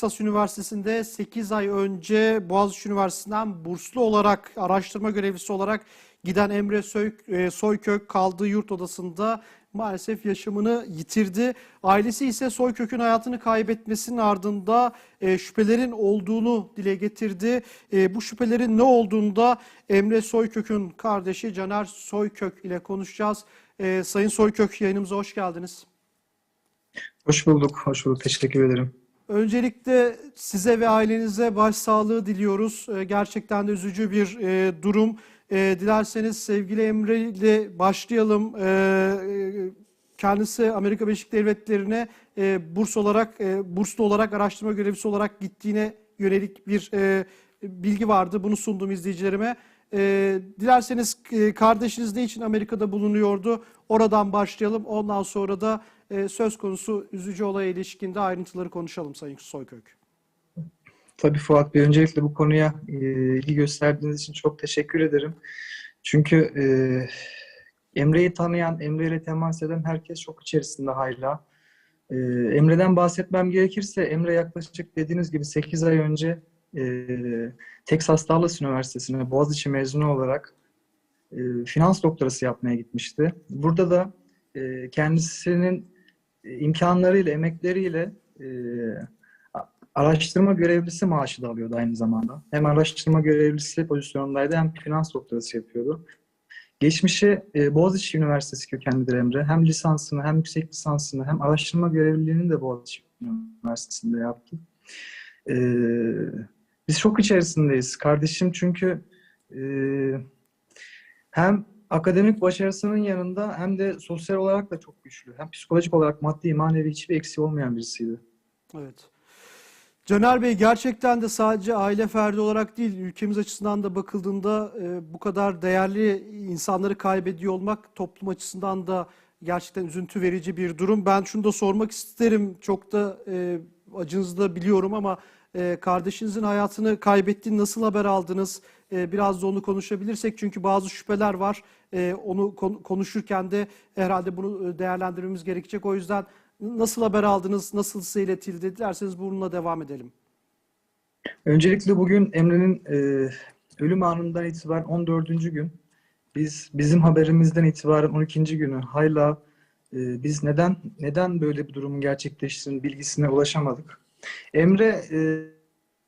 Texas Üniversitesi'nde 8 ay önce Boğaziçi Üniversitesi'nden burslu olarak, araştırma görevlisi olarak giden Emre e, Soykök kaldığı yurt odasında maalesef yaşamını yitirdi. Ailesi ise Soykök'ün hayatını kaybetmesinin ardında e, şüphelerin olduğunu dile getirdi. E, bu şüphelerin ne olduğunda Emre Soykök'ün kardeşi Caner Soykök ile konuşacağız. Sayın Soykök yayınımıza hoş geldiniz. Hoş bulduk, hoş bulduk. Teşekkür ederim. Öncelikle size ve ailenize başsağlığı diliyoruz. Ee, Gerçekten de üzücü bir e, durum. E, dilerseniz sevgili Emre ile başlayalım. E, e, kendisi Amerika Birleşik Devletleri'ne e, burs olarak, burslu olarak araştırma görevlisi olarak gittiğine yönelik bir bilgi vardı. Bunu sundum izleyicilerime. Dilerseniz kardeşiniz ne için Amerika'da bulunuyordu? Oradan başlayalım. Ondan sonra da e, söz konusu üzücü olaya ilişkinde ayrıntıları konuşalım Sayın Soykök. Tabii Fuat Bey, öncelikle bu konuya e, ilgi gösterdiğiniz için çok teşekkür ederim. Çünkü e, Emre'yi tanıyan, Emre ile temas eden herkes çok içerisinde hala. E, Emre'den bahsetmem gerekirse, Emre yaklaşık dediğiniz gibi 8 ay önce e, Texas Dallas Üniversitesi'ne Boğaziçi mezunu olarak e, finans doktorası yapmaya gitmişti. Burada da e, kendisinin imkanlarıyla, emekleriyle e, araştırma görevlisi maaşı da alıyordu aynı zamanda. Hem araştırma görevlisi pozisyonundaydı hem finans doktorası yapıyordu. Geçmişi e, Boğaziçi Üniversitesi kökenlidir Emre. Hem lisansını hem yüksek lisansını hem araştırma görevliliğini de Boğaziçi Üniversitesi'nde yaptı. E, biz çok içerisindeyiz. Kardeşim çünkü e, hem akademik başarısının yanında hem de sosyal olarak da çok güçlü. Hem psikolojik olarak maddi manevi hiçbir eksiği olmayan birisiydi. Evet. Caner Bey gerçekten de sadece aile ferdi olarak değil, ülkemiz açısından da bakıldığında e, bu kadar değerli insanları kaybediyor olmak toplum açısından da gerçekten üzüntü verici bir durum. Ben şunu da sormak isterim, çok da e, acınızı da biliyorum ama e, kardeşinizin hayatını kaybettiğini nasıl haber aldınız? E, biraz da onu konuşabilirsek çünkü bazı şüpheler var. E, onu kon- konuşurken de herhalde bunu e, değerlendirmemiz gerekecek. O yüzden nasıl haber aldınız, nasıl size iletildi? Dilerseniz bununla devam edelim. Öncelikle bugün Emre'nin e, ölüm anından itibaren 14. gün. Biz bizim haberimizden itibaren 12. günü hala e, biz neden neden böyle bir durumun gerçekleştiğinin bilgisine ulaşamadık. Emre e,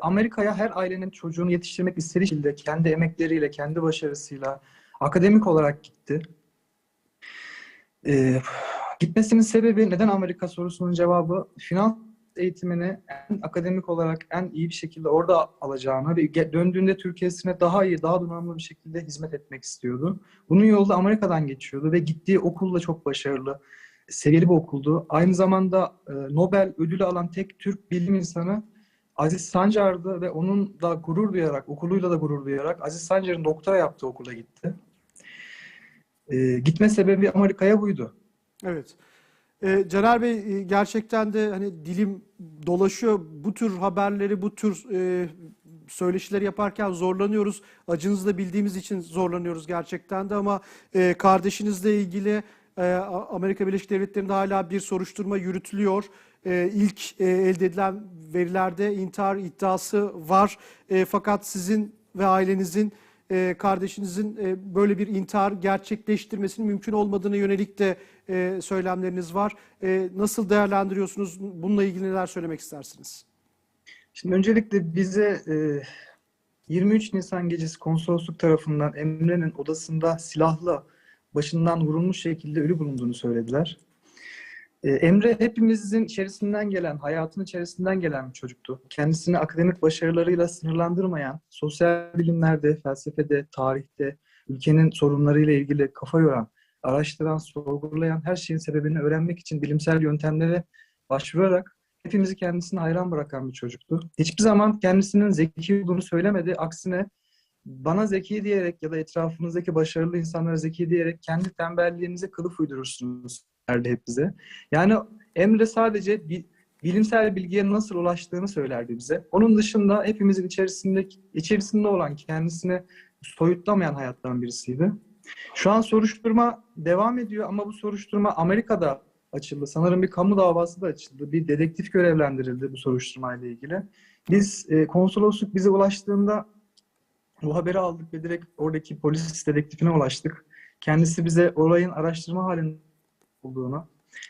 Amerika'ya her ailenin çocuğunu yetiştirmek istediği şekilde kendi emekleriyle, kendi başarısıyla akademik olarak gitti. E, gitmesinin sebebi neden Amerika sorusunun cevabı finans eğitimini en akademik olarak en iyi bir şekilde orada alacağını ve döndüğünde Türkiye'sine daha iyi, daha donanımlı bir şekilde hizmet etmek istiyordu. Bunun yolu da Amerika'dan geçiyordu ve gittiği okul da çok başarılı, seviyeli bir okuldu. Aynı zamanda e, Nobel ödülü alan tek Türk bilim insanı Aziz Sancar'dı ve onun da gurur duyarak, okuluyla da gurur duyarak Aziz Sancar'ın doktora yaptığı okula gitti. E, gitme sebebi Amerika'ya buydu. Evet. Ee, Caner Bey e, gerçekten de hani dilim dolaşıyor. Bu tür haberleri, bu tür e, söyleşileri yaparken zorlanıyoruz. Acınızı da bildiğimiz için zorlanıyoruz gerçekten de ama e, kardeşinizle ilgili e, Amerika Birleşik Devletleri'nde hala bir soruşturma yürütülüyor. E, ilk e, elde edilen verilerde intihar iddiası var. E, fakat sizin ve ailenizin e, kardeşinizin e, böyle bir intihar gerçekleştirmesinin mümkün olmadığına yönelik de söylemleriniz var. Nasıl değerlendiriyorsunuz? Bununla ilgili neler söylemek istersiniz? Şimdi öncelikle bize e, 23 Nisan gecesi konsolosluk tarafından Emre'nin odasında silahla başından vurulmuş şekilde ölü bulunduğunu söylediler. E, Emre hepimizin içerisinden gelen, hayatın içerisinden gelen bir çocuktu. Kendisini akademik başarılarıyla sınırlandırmayan, sosyal bilimlerde, felsefede, tarihte, ülkenin sorunlarıyla ilgili kafa yoran, araştıran, sorgulayan her şeyin sebebini öğrenmek için bilimsel yöntemlere başvurarak hepimizi kendisine hayran bırakan bir çocuktu. Hiçbir zaman kendisinin zeki olduğunu söylemedi. Aksine bana zeki diyerek ya da etrafınızdaki başarılı insanlara zeki diyerek kendi tembelliğinize kılıf uydurursunuz derdi hep bize. Yani Emre sadece bir bilimsel bilgiye nasıl ulaştığını söylerdi bize. Onun dışında hepimizin içerisinde içerisinde olan kendisine soyutlamayan hayattan birisiydi. Şu an soruşturma devam ediyor ama bu soruşturma Amerika'da açıldı. Sanırım bir kamu davası da açıldı. Bir dedektif görevlendirildi bu soruşturmayla ilgili. Biz e, konsolosluk bize ulaştığında bu haberi aldık ve direkt oradaki polis dedektifine ulaştık. Kendisi bize olayın araştırma halinde olduğunu,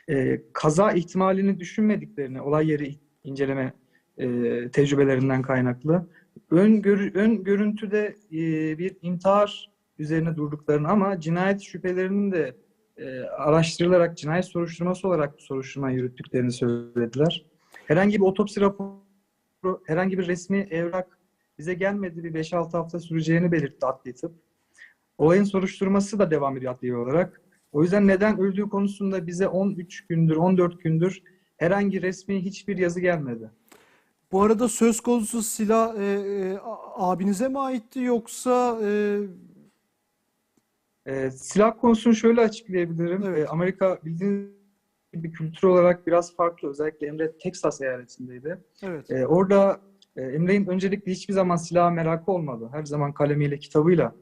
e, kaza ihtimalini düşünmediklerini, olay yeri inceleme e, tecrübelerinden kaynaklı. Ön, gör- ön görüntüde e, bir intihar üzerine durduklarını ama cinayet şüphelerinin de e, araştırılarak cinayet soruşturması olarak bu soruşturmayı yürüttüklerini söylediler. Herhangi bir otopsi raporu, herhangi bir resmi evrak bize gelmedi. Bir 5-6 hafta süreceğini belirtti adli tıp. Olayın soruşturması da devam ediyor adli olarak. O yüzden neden öldüğü konusunda bize 13 gündür, 14 gündür herhangi resmi hiçbir yazı gelmedi. Bu arada söz konusu silah e, e, abinize mi aitti yoksa e, Ee, silah konusunu şöyle açıklayabilirim. Evet. Ee, Amerika bildiğiniz gibi kültür olarak biraz farklı. Özellikle Emre Texas eyaletindeydi. evet Ee, orada e, Emre'nin öncelikle hiçbir zaman silaha merakı olmadı. Her zaman kalemiyle, kitabıyla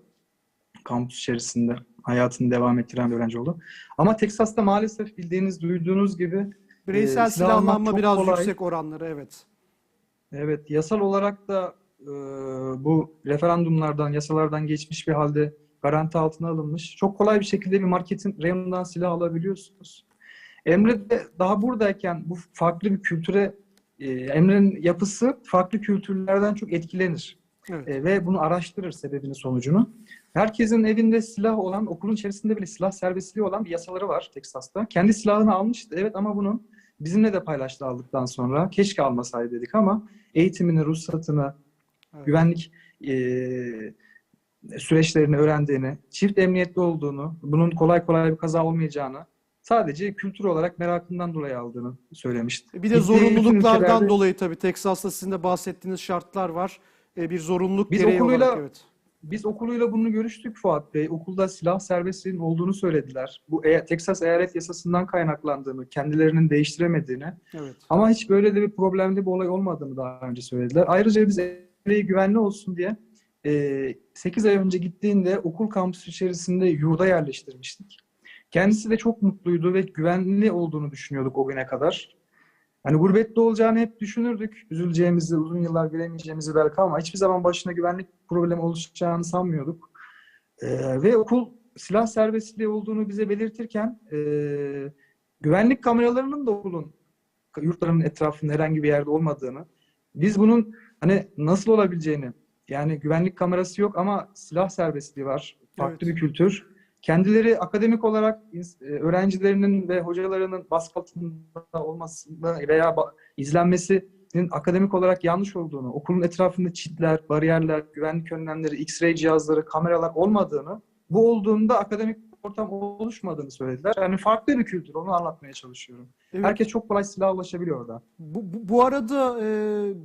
kampüs içerisinde hayatını devam ettiren bir öğrenci oldu. Ama Texas'ta maalesef bildiğiniz, duyduğunuz gibi bireysel e, silah almak silahlanma biraz kolay. yüksek oranları evet. Evet, yasal olarak da e, bu referandumlardan, yasalardan geçmiş bir halde garanti altına alınmış. Çok kolay bir şekilde bir marketin reyonundan silah alabiliyorsunuz. Emre de daha buradayken bu farklı bir kültüre, e, Emre'nin yapısı farklı kültürlerden çok etkilenir. Evet. E, ve bunu araştırır sebebini sonucunu. Herkesin evinde silah olan, okulun içerisinde bile silah serbestliği olan bir yasaları var Teksas'ta. Kendi silahını almıştı evet ama bunun bizimle de paylaştı aldıktan sonra. Keşke almasaydı dedik ama eğitimini, ruhsatını, Evet. güvenlik e, süreçlerini öğrendiğini, çift emniyetli olduğunu, bunun kolay kolay bir kaza olmayacağını, sadece kültür olarak merakından dolayı aldığını söylemişti. Bir de zorunluluklardan ülkelerde- dolayı tabii Teksas'ta sizin de bahsettiğiniz şartlar var. E, bir zorunluluk Biz gereği okuluyla- olarak evet. Biz okuluyla bunu görüştük Fuat Bey. Okulda silah serbestliğinin olduğunu söylediler. Bu e- Teksas eyalet yasasından kaynaklandığını, kendilerinin değiştiremediğini Evet. ama hiç böyle de bir problemli bir olay olmadığını daha önce söylediler. Ayrıca biz Emre'yi güvenli olsun diye e, 8 ay önce gittiğinde okul kampüsü içerisinde yurda yerleştirmiştik. Kendisi de çok mutluydu ve güvenli olduğunu düşünüyorduk o güne kadar. Hani gurbette olacağını hep düşünürdük. Üzüleceğimizi, uzun yıllar göremeyeceğimizi belki ama hiçbir zaman başına güvenlik problemi oluşacağını sanmıyorduk. Ee, ve okul silah serbestliği olduğunu bize belirtirken e, güvenlik kameralarının da okulun yurtlarının etrafında herhangi bir yerde olmadığını, biz bunun hani nasıl olabileceğini, yani güvenlik kamerası yok ama silah serbestliği var. Farklı Evet. bir kültür. Kendileri akademik olarak e, öğrencilerinin ve hocalarının baskı altında olmasında veya izlenmesinin akademik olarak yanlış olduğunu, okulun etrafında çitler, bariyerler, güvenlik önlemleri, X-ray cihazları, kameralar olmadığını, bu olduğunda akademik ortam oluşmadığını söylediler. Yani farklı bir kültür, onu anlatmaya çalışıyorum. Evet. Herkes çok kolay silah ulaşabiliyor orada. Bu, bu, bu arada e,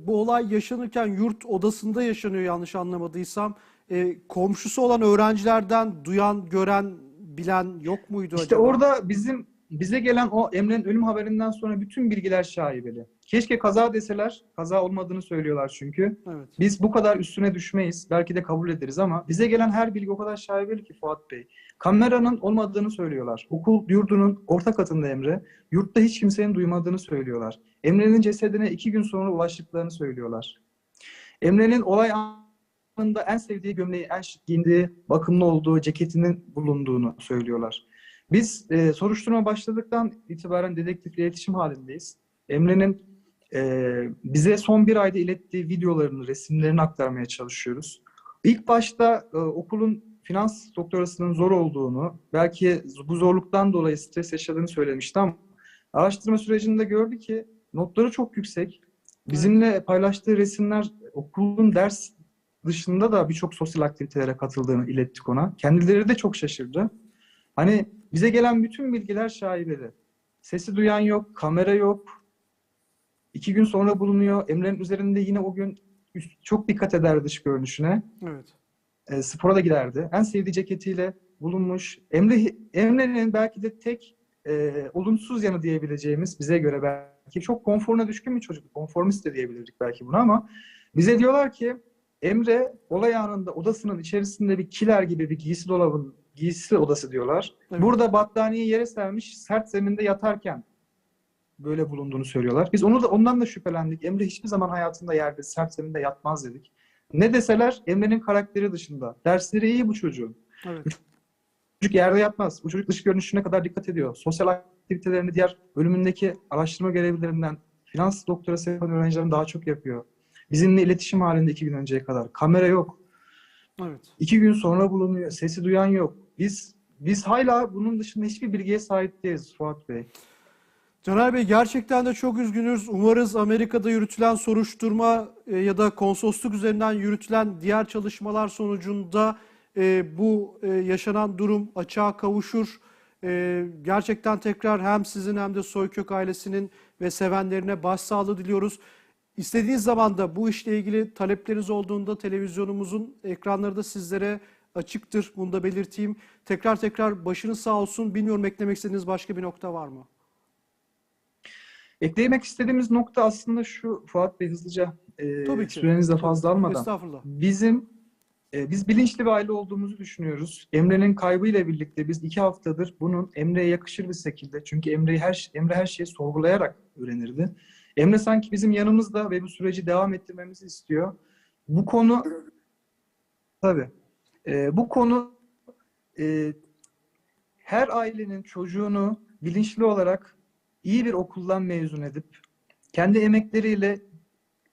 bu olay yaşanırken yurt odasında yaşanıyor yanlış anlamadıysam. E, komşusu olan öğrencilerden duyan, gören, bilen yok muydu İşte acaba? orada bizim bize gelen o Emre'nin ölüm haberinden sonra bütün bilgiler şaibeli. Keşke kaza deseler, kaza olmadığını söylüyorlar çünkü. Evet. Biz bu kadar üstüne düşmeyiz. Belki de kabul ederiz ama bize gelen her bilgi o kadar şaibeli ki Fuat Bey. Kameranın olmadığını söylüyorlar. Okul yurdunun orta katında Emre. Yurtta hiç kimsenin duymadığını söylüyorlar. Emre'nin cesedine iki gün sonra ulaştıklarını söylüyorlar. Emre'nin olay anında en sevdiği gömleği, en şık giyindiği, bakımlı olduğu ceketinin bulunduğunu söylüyorlar. Biz e, soruşturma başladıktan itibaren dedektifle iletişim halindeyiz. Emre'nin e, bize son bir ayda ilettiği videolarını, resimlerini aktarmaya çalışıyoruz. İlk başta e, okulun finans doktorasının zor olduğunu, belki bu zorluktan dolayı stres yaşadığını söylemişti ama araştırma sürecinde gördü ki notları çok yüksek. Bizimle paylaştığı resimler okulun ders dışında da birçok sosyal aktivitelere katıldığını ilettik ona. Kendileri de çok şaşırdı. Hani bize gelen bütün bilgiler şaibeli. Sesi duyan yok, kamera yok. İki gün sonra bulunuyor. Emre'nin üzerinde yine o gün üst- çok dikkat eder dış görünüşüne. Evet. E, spora da giderdi. En sevdiği ceketiyle bulunmuş. Emre Emre'nin belki de tek e, olumsuz yanı diyebileceğimiz bize göre belki çok konforuna düşkün bir çocuk. Konformist de diyebilirdik belki buna ama bize diyorlar ki Emre olay anında odasının içerisinde bir kiler gibi bir giysi dolabın giysi odası diyorlar. Evet. Burada battaniyeyi yere sermiş sert zeminde yatarken böyle bulunduğunu söylüyorlar. Biz onu da ondan da şüphelendik. Emre hiçbir zaman hayatında yerde, sert zeminde yatmaz dedik. Ne deseler Emre'nin karakteri dışında. Dersleri iyi bu çocuğun. Evet. Çocuk yerde yatmaz. Bu çocuk dış görünüşüne kadar dikkat ediyor. Sosyal aktivitelerini diğer bölümündeki araştırma görevlilerinden finans doktorası yapan öğrencilerin daha çok yapıyor. Bizimle iletişim halinde iki gün önceye kadar. Kamera yok. Evet. İki gün sonra bulunuyor. Sesi duyan yok. Biz biz hala bunun dışında hiçbir bilgiye sahip değiliz Fuat Bey. Caner Bey gerçekten de çok üzgünüz. Umarız Amerika'da yürütülen soruşturma e, ya da konsolosluk üzerinden yürütülen diğer çalışmalar sonucunda e, bu e, yaşanan durum açığa kavuşur. E, gerçekten tekrar hem sizin hem de Soykök ailesinin ve sevenlerine başsağlığı diliyoruz. İstediğiniz zaman da bu işle ilgili talepleriniz olduğunda televizyonumuzun ekranları da sizlere açıktır. Bunu da belirteyim. Tekrar tekrar başınız sağ olsun. Bilmiyorum eklemek istediğiniz başka bir nokta var mı? Eklemek istediğimiz nokta aslında şu Fuat Bey hızlıca e, Tabii ki. de fazla almadan. Estağfurullah. Bizim e, biz bilinçli bir aile olduğumuzu düşünüyoruz. Emre'nin kaybıyla birlikte biz iki haftadır bunun Emre'ye yakışır bir şekilde çünkü Emre'yi her Emre her şeyi sorgulayarak öğrenirdi. Emre sanki bizim yanımızda ve bu süreci devam ettirmemizi istiyor. Bu konu tabii e, bu konu e, her ailenin çocuğunu bilinçli olarak iyi bir okuldan mezun edip kendi emekleriyle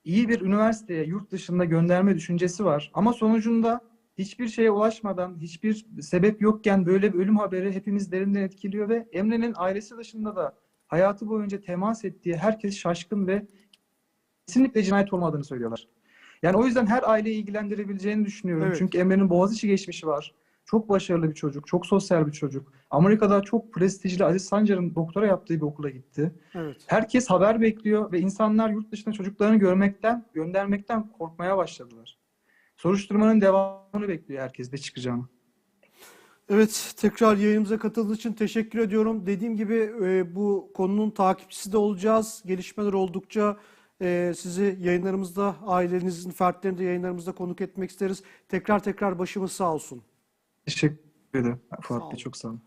iyi bir üniversiteye yurt dışında gönderme düşüncesi var. Ama sonucunda hiçbir şeye ulaşmadan, hiçbir sebep yokken böyle bir ölüm haberi hepimiz derinden etkiliyor ve Emre'nin ailesi dışında da hayatı boyunca temas ettiği herkes şaşkın ve kesinlikle cinayet olmadığını söylüyorlar. Yani o yüzden her aileyi ilgilendirebileceğini düşünüyorum. Evet. Çünkü Emre'nin Boğaziçi geçmişi var. Çok başarılı bir çocuk, çok sosyal bir çocuk. Amerika'da çok prestijli Aziz Sancar'ın doktora yaptığı bir okula gitti. Evet. Herkes haber bekliyor ve insanlar yurt dışında çocuklarını görmekten, göndermekten korkmaya başladılar. Soruşturmanın devamını bekliyor herkes de çıkacağını. Evet, tekrar yayınımıza katıldığı için teşekkür ediyorum. Dediğim gibi e, bu konunun takipçisi de olacağız. Gelişmeler oldukça e, sizi yayınlarımızda, ailenizin fertlerini de yayınlarımızda konuk etmek isteriz. Tekrar tekrar başımız sağ olsun. Teşekkür ederim Fuat. Bey, çok sağ olun.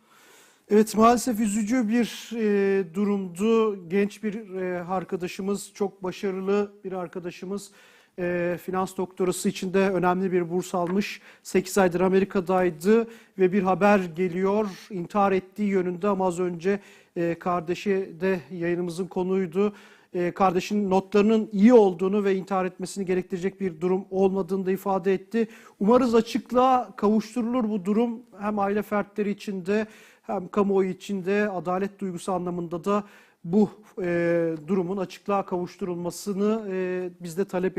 Evet maalesef üzücü bir e, durumdu. Genç bir e, arkadaşımız, çok başarılı bir arkadaşımız. E, finans doktorası için de önemli bir burs almış. 8 aydır Amerika'daydı ve bir haber geliyor. İntihar ettiği yönünde ama az önce e, kardeşi de yayınımızın konuydu. E, kardeşinin notlarının iyi olduğunu ve intihar etmesini gerektirecek bir durum olmadığını da ifade etti. Umarız açıklığa kavuşturulur bu durum hem aile fertleri için de hem kamuoyu için de adalet duygusu anlamında da bu e, durumun açıklığa kavuşturulmasını e, biz de talep